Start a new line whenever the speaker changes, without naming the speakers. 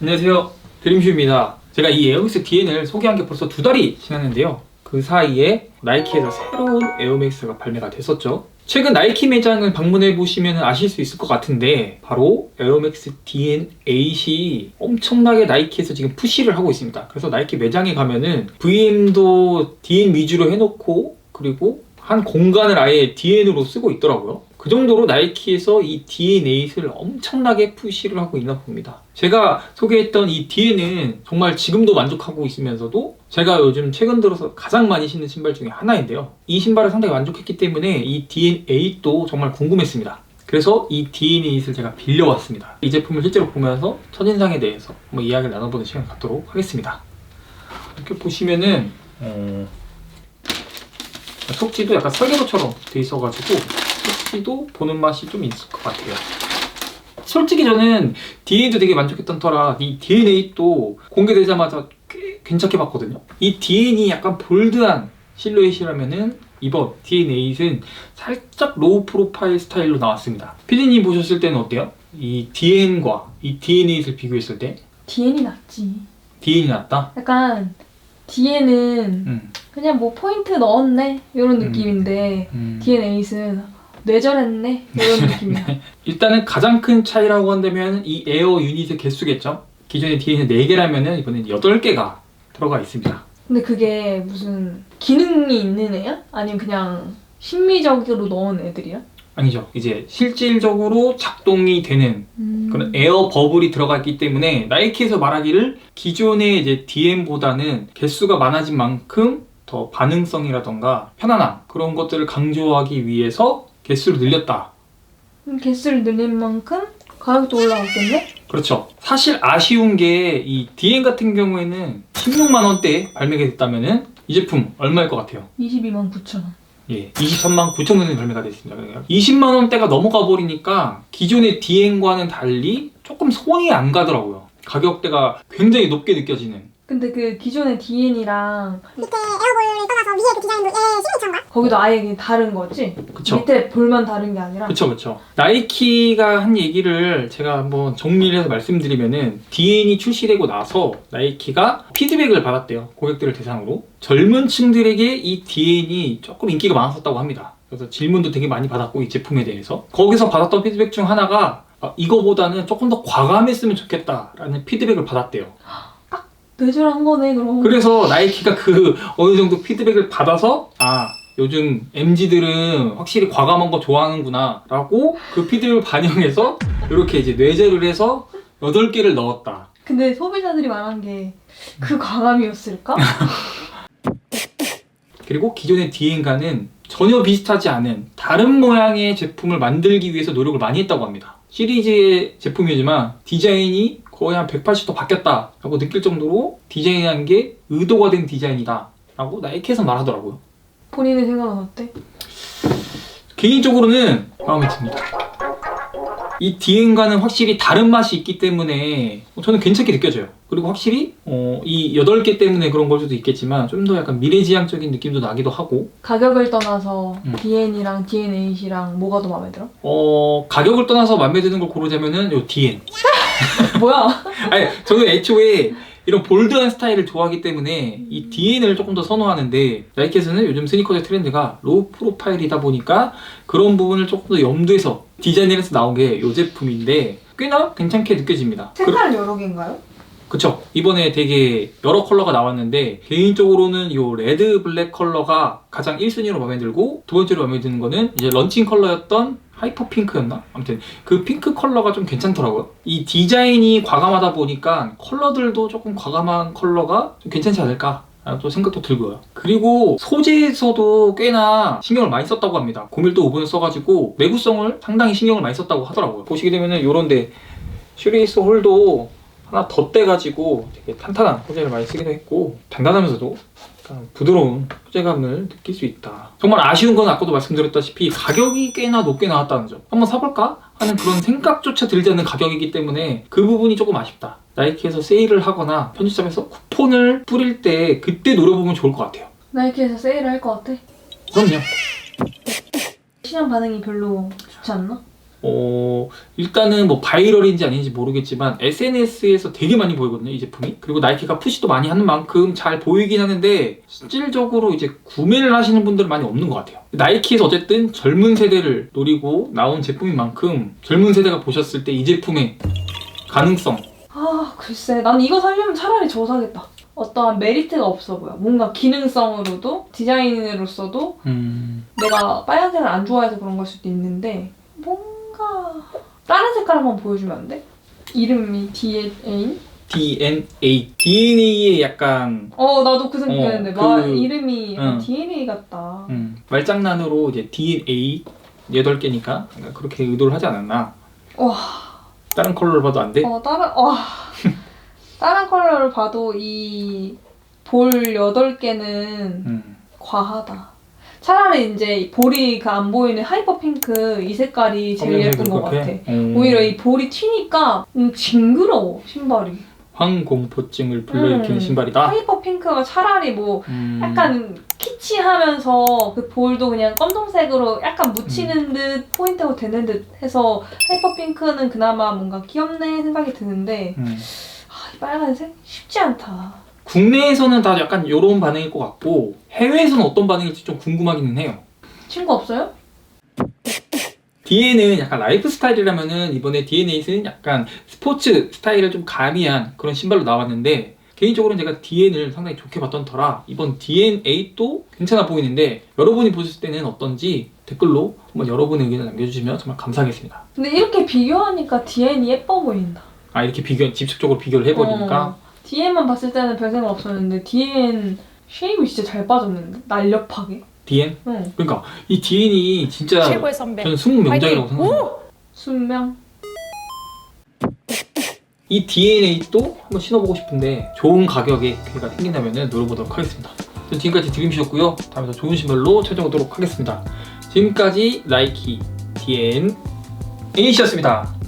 안녕하세요. 드림슈입니다. 제가 이 에어맥스 DN을 소개한 게 벌써 두 달이 지났는데요. 그 사이에 나이키에서 새로운 에어맥스가 발매가 됐었죠. 최근 나이키 매장을 방문해 보시면 아실 수 있을 것 같은데 바로 에어맥스 DN8이 엄청나게 나이키에서 지금 푸시를 하고 있습니다. 그래서 나이키 매장에 가면은 VM도 DN 위주로 해놓고 그리고 한 공간을 아예 DN으로 쓰고 있더라고요. 그 정도로 나이키에서 이 DN8을 엄청나게 푸시를 하고 있나 봅니다. 제가 소개했던 이 DN은 정말 지금도 만족하고 있으면서도 제가 요즘 최근 들어서 가장 많이 신는 신발 중에 하나인데요. 이 신발을 상당히 만족했기 때문에 이 DN8도 정말 궁금했습니다. 그래서 이 DN8을 제가 빌려왔습니다. 이 제품을 실제로 보면서 첫인상에 대해서 한번 이야기를 나눠보는 시간 갖도록 하겠습니다. 이렇게 보시면은 어, 속지도 약간 설계도처럼 돼 있어가지고 속지도 보는 맛이 좀 있을 것 같아요. 솔직히 저는 DNA도 되게 만족했던 터라 이 DNA도 공개되자마자 꽤 괜찮게 봤거든요. 이 DN이 약간 볼드한 실루엣이라면은 이번 DN8은 살짝 로우 프로파일 스타일로 나왔습니다. 피디님 보셨을 때는 어때요? 이 DN과 이 DN8을 비교했을 때
DN이 낫지.
DN이 낫다?
약간 DN은
음.
그냥 뭐 포인트 넣었네 이런
음.
느낌인데
음.
DN8은 뇌절했네 이런 느낌이야.
일단은 가장 큰 차이라고 한다면 이 에어 유닛의 개수겠죠. 기존의 DN은 4개라면 이번엔 8개가 들어가 있습니다.
근데 그게 무슨 기능이 있는 애야? 아니면 그냥 심미적으로 넣은 애들이야?
아니죠. 이제 실질적으로 작동이 되는
음.
그런 에어 버블이 들어가 있기 때문에 나이키에서 말하기를 기존의 이제 DM보다는 개수가 많아진 만큼 더 반응성이라던가 편안함 그런 것들을 강조하기 위해서 개수를 늘렸다.
음, 개수를 늘린 만큼 가격도 올라갔겠네?
그렇죠. 사실 아쉬운 게 이 DM 같은 경우에는 16만 원대에 발매가 됐다면은 이 제품 얼마일 것 같아요?
22만 9천 원.
예, 23만 9천 원에 발매가 됐습니다. 그러니까 20만 원대가 넘어가 버리니까 기존의 DM과는 달리 조금 손이 안 가더라고요. 가격대가 굉장히 높게 느껴지는.
근데 그 기존의 DN이랑
밑에 에어볼을 떠나서 위에 그 디자인도 얘 시그니처인가?
거기도 아예 그냥 다른 거지?
그쵸?
밑에 볼만 다른 게 아니라
그쵸, 그쵸. 나이키가 한 얘기를 제가 한번 정리를 해서 말씀드리면은 DN이 출시되고 나서 나이키가 피드백을 받았대요. 고객들을 대상으로. 젊은 층들에게 이 DN이 조금 인기가 많았었다고 합니다. 그래서 질문도 되게 많이 받았고, 이 제품에 대해서. 거기서 받았던 피드백 중 하나가 아, 이거보다는 조금 더 과감했으면 좋겠다라는 피드백을 받았대요.
뇌절한 거네 그럼.
그래서 나이키가 그 어느 정도 피드백을 받아서 아 요즘 MZ들은 확실히 과감한 거 좋아하는구나 라고 그 피드백을 반영해서 이렇게 이제 뇌제를 해서 8개를 넣었다
근데 소비자들이 말한 게 그 과감이었을까?
그리고 기존의 DN과는 전혀 비슷하지 않은 다른 모양의 제품을 만들기 위해서 노력을 많이 했다고 합니다 시리즈의 제품이지만 디자인이 거의 한 180도 바뀌었다 라고 느낄 정도로 디자인한 게 의도가 된 디자인이다 라고 나이키에서 말하더라고요
본인의 생각은 어때?
개인적으로는 마음에 듭니다. 이 DN과는 확실히 다른 맛이 있기 때문에 저는 괜찮게 느껴져요. 그리고 확실히 어, 이 8개 때문에 그런 걸 수도 있겠지만 좀 더 약간 미래지향적인 느낌도 나기도 하고
가격을 떠나서
음.
DN이랑 DN8이랑 뭐가 더 마음에 들어?
어, 가격을 떠나서 마음에 드는 걸 고르자면은 요 DN.
뭐야?
아니 저는 애초에 이런 볼드한 스타일을 좋아하기 때문에 이 DN을 조금 더 선호하는데 나이키에서는 요즘 스니커즈 트렌드가 로우 프로파일이다 보니까 그런 부분을 조금 더 염두해서 디자인을 해서 나온 게 이 제품인데 꽤나 괜찮게 느껴집니다. 그,
색깔 여러 개인가요?
그쵸 이번에 되게 여러 컬러가 나왔는데 개인적으로는 이 레드 블랙 컬러가 가장 1순위로 마음에 들고 두 번째로 마음에 드는 거는 이제 런칭 컬러였던 하이퍼 핑크였나? 아무튼 그 핑크 컬러가 좀 괜찮더라고요. 이 디자인이 과감하다 보니까 컬러들도 조금 과감한 컬러가 좀 괜찮지 않을까? 또 생각도 들고요. 그리고 소재에서도 꽤나 신경을 많이 썼다고 합니다. 고밀도 오븐을 써가지고 내구성을 상당히 신경을 많이 썼다고 하더라고요. 보시게 되면은 요런데 슈리스 홀도 하나 덧대가지고 되게 탄탄한 소재를 많이 쓰기도 했고 단단하면서도 부드러운 소재감을 느낄 수 있다. 정말 아쉬운 건 아까도 말씀드렸다시피 가격이 꽤나 높게 나왔다는 점. 한번 사볼까? 하는 그런 생각조차 들지 않는 가격이기 때문에 그 부분이 조금 아쉽다. 나이키에서 세일을 하거나 편집점에서 쿠폰을 뿌릴 때 그때 노려보면 좋을 것 같아요.
나이키에서 세일을 할 것 같아?
그럼요.
시장 반응이 별로 좋지 않나?
어, 일단은 뭐 바이럴인지 아닌지 모르겠지만 SNS에서 되게 많이 보이거든요, 이 제품이. 그리고 나이키가 푸시도 많이 하는 만큼 잘 보이긴 하는데 실질적으로 이제 구매를 하시는 분들은 많이 없는 것 같아요. 나이키에서 어쨌든 젊은 세대를 노리고 나온 제품인 만큼 젊은 세대가 보셨을 때 이 제품의 가능성
아 글쎄 난 이거 살려면 차라리 저거 사겠다. 어떠한 메리트가 없어 보여. 뭔가 기능성으로도 디자인으로서도
음,
내가 빨간색을 안 좋아해서 그런 걸 수도 있는데 뭔가 다른 색깔 한번 보여주면 안 돼? 이름이 DNA?
DNA DNA의 약간
어 나도 그
어,
생각했는데
그-
마, 이름이 약간
응.
DNA 같다.
음, 말장난으로 이제 DNA 8 개니까 그렇게 의도를 하지 않았나
와,
다른 컬러를 봐도 안 돼?
어 다른 와 다른 컬러를 봐도 이볼 8개는
음.
과하다. 차라리 이제 볼이 그 안 보이는 하이퍼 핑크 이 색깔이 제일 예쁜 것 같아.
음.
오히려 이 볼이 튀니까 음, 징그러워 신발이.
황공포증을 불러일으키는
음.
신발이다.
하이퍼 핑크가 차라리 뭐
음.
약간 키치하면서 그 볼도 그냥 검정색으로 약간 묻히는 듯 포인트가 되는 듯 해서 하이퍼 핑크는 그나마 뭔가 귀엽네 생각이 드는데
음.
아, 이 빨간색 쉽지 않다.
국내에서는 다 약간 이런 반응일 것 같고 해외에서는 어떤 반응일지 좀 궁금하기는 해요.
친구 없어요?
DN은 약간 라이프 스타일이라면은 이번에 DNA는 약간 스포츠 스타일을 좀 가미한 그런 신발로 나왔는데 개인적으로는 제가 DN을 상당히 좋게 봤던 터라 이번 DNA 도 괜찮아 보이는데 여러분이 보실 때는 어떤지 댓글로 한번 여러분의 의견을 남겨주시면 정말 감사하겠습니다.
근데 이렇게 비교하니까 DN이 예뻐 보인다.
아 이렇게 비교 직접적으로 비교를 해버리니까
어, DN만 봤을 때는 별 생각 없었는데 DN 쉐입이 진짜 잘 빠졌는데 날렵하게.
DN
응.
그러니까 이 DN이 진짜
최고의 선배.
저는 승무 명작이라고
화이팅!
생각합니다.
순명.
이 DNA 도 한번 신어보고 싶은데 좋은 가격에 기회가 생긴다면 노려보도록 하겠습니다. 저는 지금까지 드림쇼였고요. 다음에 더 좋은 신발로 찾아오도록 하겠습니다. 지금까지 나이키 DN A씨였습니다.